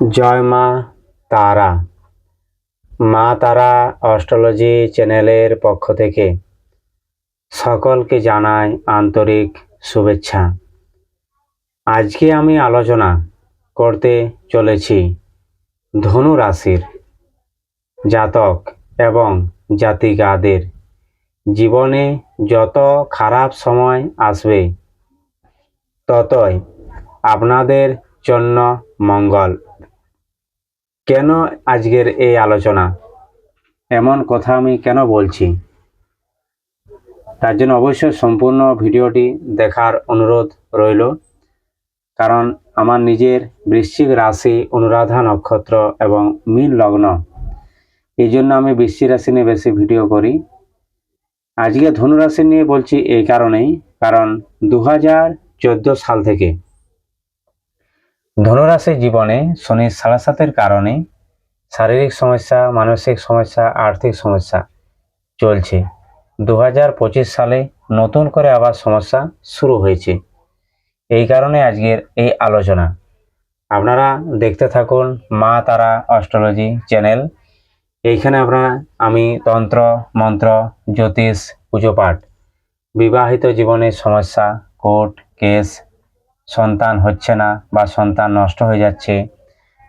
জয় মা তারা। মা তারা অস্ট্রোলজি চ্যানেলের পক্ষ থেকে সকলকে জানায় আন্তরিক শুভেচ্ছা। আজকে আমি আলোচনা করতে চলেছি ধনু রাশির জাতক এবং জাতিকাদের। জীবনে যত খারাপ সময় আসবে, ততই আপনাদের জন্য মঙ্গল। কেন আজকের এই আলোচনা? এমন কথা আমি কেন বলছি? তার জন্য অবশ্যই সম্পূর্ণ ভিডিওটি দেখার অনুরোধ রইল। কারণ আমার নিজের বৃশ্চিক রাশি অনুরাধা নক্ষত্র এবং মীন লগ্ন, এই জন্য আমি বৃশ্চিক রাশি নিয়ে বেশি ভিডিও করি। আজকে ধনুরাশি নিয়ে বলছি এই কারণেই, কারণ দু হাজার চোদ্দ সাল থেকে ধনুরাশির জীবনে শনির সাড়ে সাতের কারণে শারীরিক সমস্যা, মানসিক সমস্যা, আর্থিক সমস্যা চলছে। দু হাজার পঁচিশ সালে নতুন করে আবার সমস্যা শুরু হয়েছে। এই কারণে আজকের এই আলোচনা। আপনারা দেখতে থাকুন মা তারা অস্ট্রোলজি চ্যানেল। এইখানে আপনারা আমি তন্ত্র, মন্ত্র, জ্যোতিষ, পুজো পাঠ, বিবাহিত জীবনের সমস্যা, কোর্ট, কেস সন্তান হচ্ছে না বা সন্তান নষ্ট হয়ে যাচ্ছে।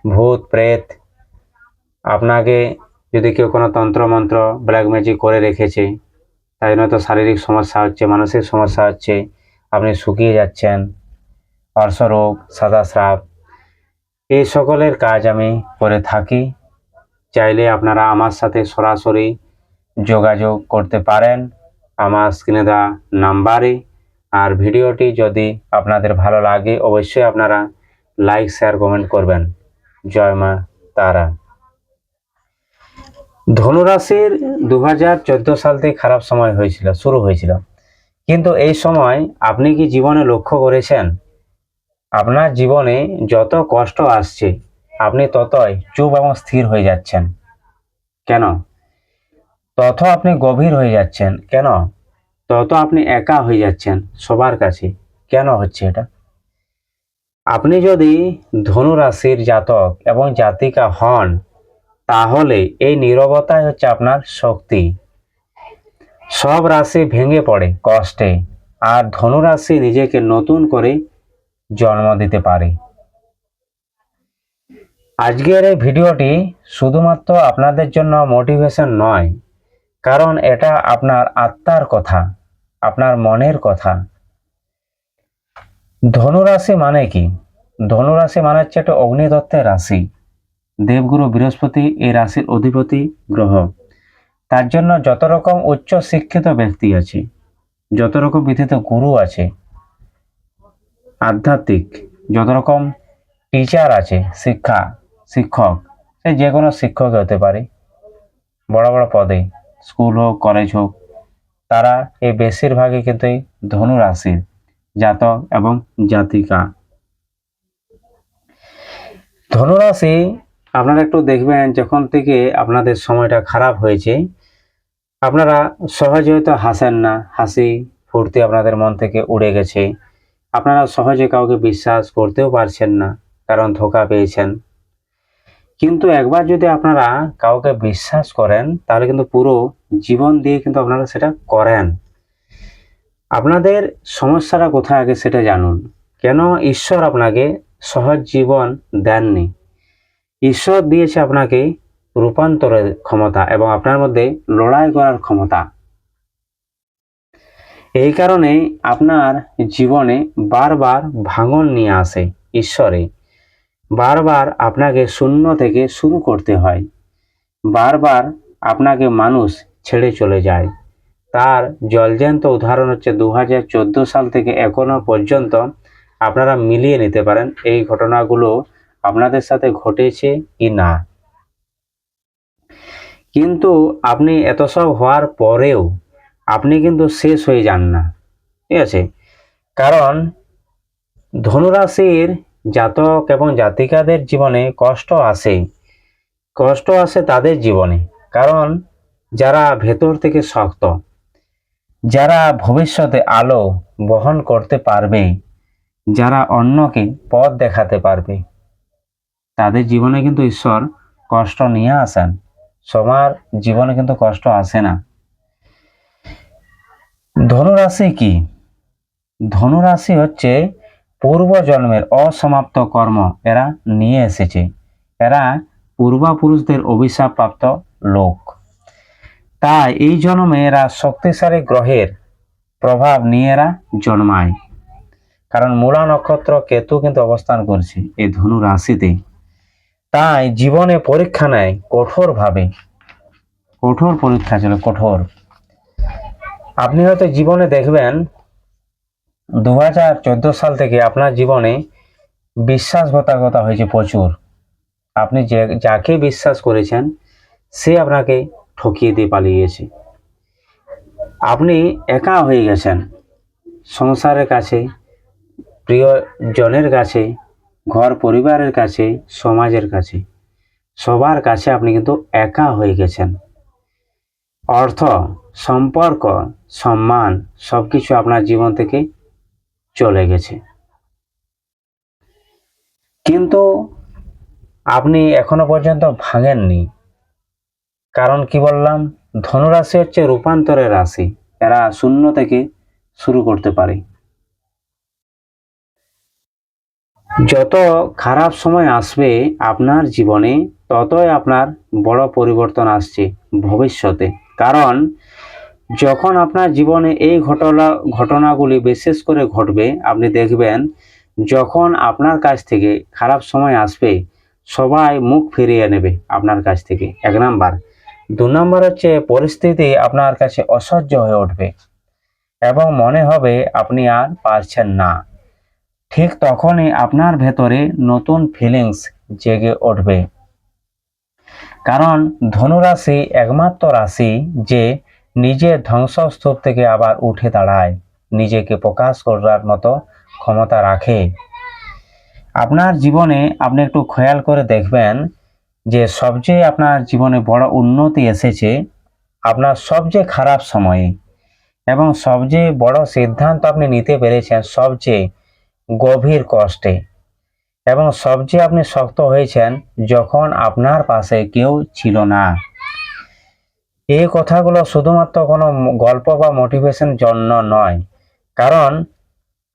ভূত, প্রেত, আপনাকে যদি কেউ কোনো তন্ত্রমন্ত্র ব্ল্যাক ম্যাজিক করে রেখেছে তাই জন্য তো শারীরিক সমস্যা হচ্ছে, মানসিক সমস্যা হচ্ছে, আপনি শুকিয়ে যাচ্ছেন অর্শরোগ সাদা স্রাব এই সকলের কাজ আমি করে থাকি। চাইলে আপনারা আমার সাথে সরাসরি যোগাযোগ করতে পারেন। আমার স্ক্রিনে দেওয়া নাম্বারে আর ভিডিওটি যদি আপনাদের ভালো লাগে, অবশ্যই আপনারা লাইক শেয়ার কমেন্ট করবেন। জয় মা তারা। ধনুরাশির দু হাজার চোদ্দ সাল থেকে খারাপ সময় হয়েছিল, শুরু হয়েছিল। কিন্তু এই সময় আপনি কি জীবনে লক্ষ্য করেছেন? আপনার জীবনে যত কষ্ট আসছে, আপনি ততই চুপ এবং স্থির হয়ে যাচ্ছেন। কেন? তত আপনি গভীর হয়ে যাচ্ছেন। কেন? তত আপনি একা হয়ে যাচ্ছেন সবার কাছে। কেন হচ্ছে এটা? আপনি যদি ধনু রাশির জাতক এবং জাতিকা হন, তাহলে এই নীরবতাই হচ্ছে আপনার শক্তি। সব রাশি ভেঙে পড়ে কষ্টে, আর ধনু রাশি নিজেকে নতুন করে জন্ম দিতে পারে। আজকের এই ভিডিওটি শুধুমাত্র আপনাদের জন্য মোটিভেশন নয়, কারণ এটা আপনার আত্মার কথা। আপনার মনের কথা। ধনুরাশি মানে কি? ধনুরাশি মানে হচ্ছে একটা অগ্নিদত্তের রাশি। দেবগুরু বৃহস্পতি এই রাশির অধিপতি গ্রহ। তার জন্য যত রকম উচ্চ শিক্ষিত ব্যক্তি আছে, যত রকম বিধিত গুরু আছে, আধ্যাত্মিক, যত রকম টিচার আছে, শিক্ষা, শিক্ষক, সে যে কোনো শিক্ষক হতে পারে। বড় বড় পদে, স্কুল হোক কলেজ হোক তারা এই বেশিরভাগই কিন্তু এই ধনু রাশির জাতক এবং জাতিকা। ধনুরাশি, আপনারা একটু দেখবেন যখন থেকে আপনাদের সময়টা খারাপ হয়েছে, আপনারা সহজে হয়তো হাসেন না, হাসি ফুর্তি আপনাদের মন থেকে উড়ে গেছে। আপনারা সহজে কাউকে বিশ্বাস করতেও পারছেন না, কারণ ধোকা পেয়েছেন। কিন্তু একবার যদি আপনারা কাউকে বিশ্বাস করেন, তাহলে কিন্তু পুরো জীবন দিয়ে কিন্তু আপনারা সেটা করেন। আপনাদের সমস্যাটা কোথায় আগে সেটা জানুন। কেন ঈশ্বর আপনাকে সহজ জীবন দেননি? ঈশ্বর দিয়েছে আপনাকে রূপান্তরের ক্ষমতা এবং আপনার মধ্যে লড়াই করার ক্ষমতা। এই কারণে আপনার জীবনে বারবার ভাঙন নিয়ে আসে ঈশ্বরে। বারবার আপনাকে শূন্য থেকে শুরু করতে হয়। বারবার আপনাকে মানুষ ছেড়ে চলে যায়। তার জলজ্যান্ত উদাহরণ হচ্ছে দু হাজার চোদ্দ সাল থেকে এখনও পর্যন্ত আপনারা মিলিয়ে নিতে পারেন এই ঘটনাগুলো আপনাদের সাথে ঘটেছে কি না। কিন্তু আপনি এত সব হওয়ার পরেও আপনি কিন্তু শেষ হয়ে যান না। ঠিক আছে? কারণ ধনুরাশির জাতক এবং জাতিকাদের জীবনে কষ্ট আসে কষ্ট আসে তাদের জীবনে, কারণ যারা ভেতর থেকে শক্ত, যারা ভবিষ্যতে আলো বহন করতে পারবে, যারা অন্যকে পথ দেখাতে পারবে, তাদের জীবনে কিন্তু ঈশ্বর কষ্ট নিয়ে আসেন। সবার জীবনে কিন্তু কষ্ট আসে না। ধনুরাশি কি? ধনুরাশি হচ্ছে পূর্ব জন্মের অসমাপ্ত কর্ম এরা নিয়ে এসেছে। এরা পূর্বাপুরুষদের অভিশাপ প্রাপ্ত লোক। তাই এই জন্মে এরা শক্তিশালী গ্রহের প্রভাব নিয়ে এরা জন্মায়। কারণ মূলা নক্ষত্র কেতু কিন্তু অবস্থান করছে এই ধনু রাশিতে। তাই জীবনে পরীক্ষা নেয় কঠোরভাবে। কঠোর পরীক্ষা ছিল কঠোর। আপনি হয়তো জীবনে দেখবেন দু হাজার চোদ্দ সাল থেকে আপনার জীবনে বিশ্বাসঘাতকতা হয়েছে প্রচুর। আপনি যে, যাকে বিশ্বাস করেছেন, সে আপনাকে ঠকিয়ে দিয়ে পালিয়েছে। আপনি একা হয়ে গেছেন, সংসারের কাছে, প্রিয়জনের কাছে, ঘর পরিবারের কাছে, সমাজের কাছে। সবার কাছে আপনি কিন্তু একা হয়ে গেছেন। অর্থ, সম্পর্ক, সম্মান সব কিছু আপনার জীবন থেকে চলে গেছে। কিন্তু আপনি এখনও পর্যন্ত ভাঙেননি। কারণ কি বললাম? ধনুরাশি হচ্ছে রূপান্তরের রাশি, এরা শূন্য থেকে শুরু করতে পারে। যত খারাপ সময় আসবে আপনার জীবনে, ততই আপনার বড় পরিবর্তন আসছে ভবিষ্যতে। কারণ যখন আপনার জীবনে এই ঘটনা ঘটনাগুলি বিশেষ করে ঘটবে, আপনি দেখবেন যখন আপনার কাছ থেকে খারাপ সময় আসবে, সবাই মুখ ফিরিয়ে নেবে আপনার কাছ থেকে। এক নাম্বার। দু নম্বর হচ্ছে পরিস্থিতি আপনার কাছে অসহ্য হয়ে উঠবে এবং মনে হবে আপনি আর পারছেন না। ঠিক তখনই আপনার ভেতরে নতুন ফিলিংস জেগে উঠবে। কারণ ধনুরাশি একমাত্র রাশি যে নিজের ধ্বংসস্তূপ থেকে আবার উঠে দাঁড়ায়। নিজেকে প্রকাশ করার মতো ক্ষমতা রাখে। আপনার জীবনে আপনি একটু খেয়াল করে দেখবেন যে সবচেয়ে আপনার জীবনে বড় উন্নতি এসেছে আপনার সবচেয়ে খারাপ সময়ে এবং সবচেয়ে বড় সিদ্ধান্ত আপনি নিতে পেরেছেন সবচেয়ে গভীর কষ্টে এবং সবচেয়ে আপনি শক্ত হয়েছেন যখন আপনার পাশে কেউ ছিল না। এই কথাগুলো শুধুমাত্র কোনো গল্প বা মোটিভেশন জন্য নয়। কারণ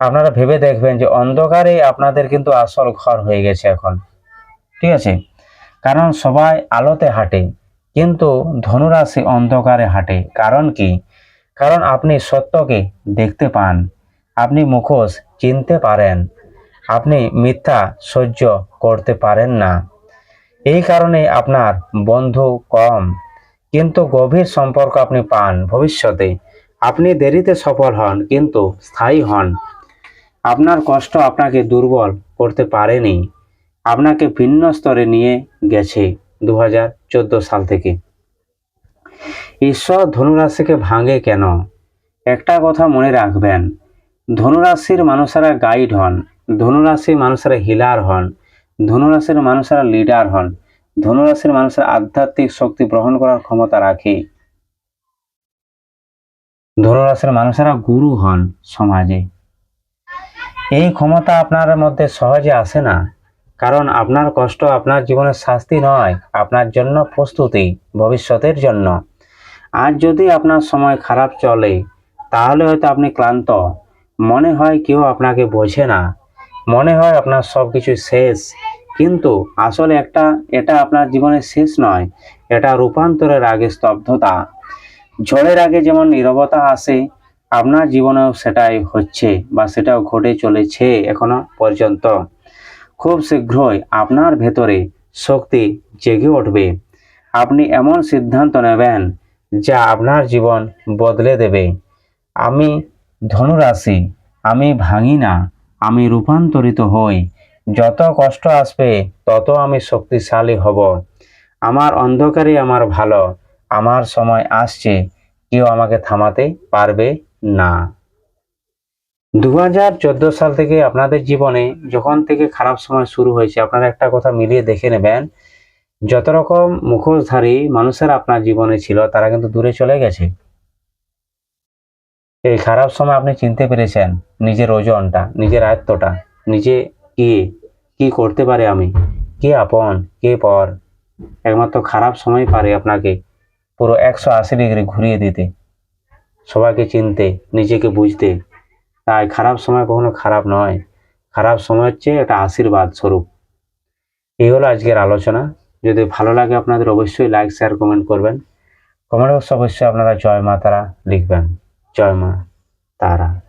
আপনারা ভেবে দেখবেন যে অন্ধকারে আপনাদের কিন্তু আসল ঘর হয়ে গেছে এখন। ঠিক আছে? কারণ সবাই আলোতে হাঁটে, কিন্তু ধনুরাশি অন্ধকারে হাঁটে। কারণ কি? কারণ আপনি সত্যকে দেখতে পান, আপনি মুখোশ চিনতে পারেন, আপনি মিথ্যা সহ্য করতে পারেন না। এই কারণে আপনার বন্ধু কম কিন্তু গভীর সম্পর্ক আপনি পান ভবিষ্যতে। আপনি দেরিতে সফল হন, কিন্তু স্থায়ী হন। আপনার কষ্ট আপনাকে দুর্বল করতে পারেনি। আপনাকে ভিন্ন স্তরে নিয়ে গেছে দু হাজার চোদ্দ সাল থেকে। ঈশ্বর ধনুরাশিকে ভাঙে কেন? একটা কথা মনে রাখবেন, ধনুরাশির মানুষেরা গাইড হন, ধনুরাশির মানুষেরা হিলার হন, ধনুরাশির মানুষেরা লিডার হন। ধনুরাশির মানুষের আধ্যাত্মিক শক্তি গ্রহণ করার ক্ষমতা রাখে। ধনুরাশির মানুষেরা গুরু হন সমাজে। এই ক্ষমতা আপনার মধ্যে সহজে আসে না, কারণ আপনার কষ্ট আপনার জীবনের শাস্তি নয়, আপনার জন্য প্রস্তুতি, ভবিষ্যতের জন্য। আর যদি আপনার সময় খারাপ চলে, তাহলে হয়তো আপনি ক্লান্ত। মনে হয় কেউ আপনাকে বোঝে না। মনে হয় আপনার সব কিছু শেষ। কিন্তু আসলে একটা, এটা আপনার জীবনের শেষ নয়। এটা রূপান্তরের আগে স্তব্ধতা। ঝড়ের আগে যেমন নীরবতা আসে, আপনার জীবনেও সেটাই হচ্ছে বা সেটাও ঘটে চলেছে এখনও পর্যন্ত। খুব শীঘ্রই আপনার ভেতরে শক্তি জেগে উঠবে। আপনি এমন সিদ্ধান্ত নেবেন যা আপনার জীবন বদলে দেবে। আমি ধনুরাশি, আমি ভাঙি না আমি রূপান্তরিত হই। যত কষ্ট আসবে, তত আমি শক্তিশালী হব। আমার অন্ধকারে আমার ভালো, আমার সময় আসছে, কেউ আমাকে থামাতে পারবে না। দু হাজার চোদ্দ সাল থেকে আপনাদের জীবনে যখন থেকে খারাপ সময় শুরু হয়েছে, আপনারা একটা কথা মিলিয়ে দেখে নেবেন, যত রকম মুখোশধারী মানুষের আপনার জীবনে ছিল, তারা কিন্তু দূরে চলে গেছে। এই খারাপ সময় আপনি চিনতে পেরেছেন, নিজের ওজনটা, নিজের আয়ত্তটা, নিজে কি কি করতে পারে আমি? কে আপন, কে পর? একমাত্র খারাপ সময় পারে আপনাকে। পুরো একশো আশি ডিগ্রি ঘুরিয়ে দিতে। সবাইকে চিনতে, নিজেকে বুঝতে। তাই খারাপ সময় কখনো খারাপ নয়। খারাপ সময় হচ্ছে একটা আশীর্বাদ স্বরূপ। এই হলো আজকের আলোচনা। যদি ভালো লাগে আপনাদের অবশ্যই লাইক শেয়ার কমেন্ট করবেন। কমেন্ট বক্সে অবশ্যই আপনারা জয় মা তারা লিখবেন। জয় মা তারা।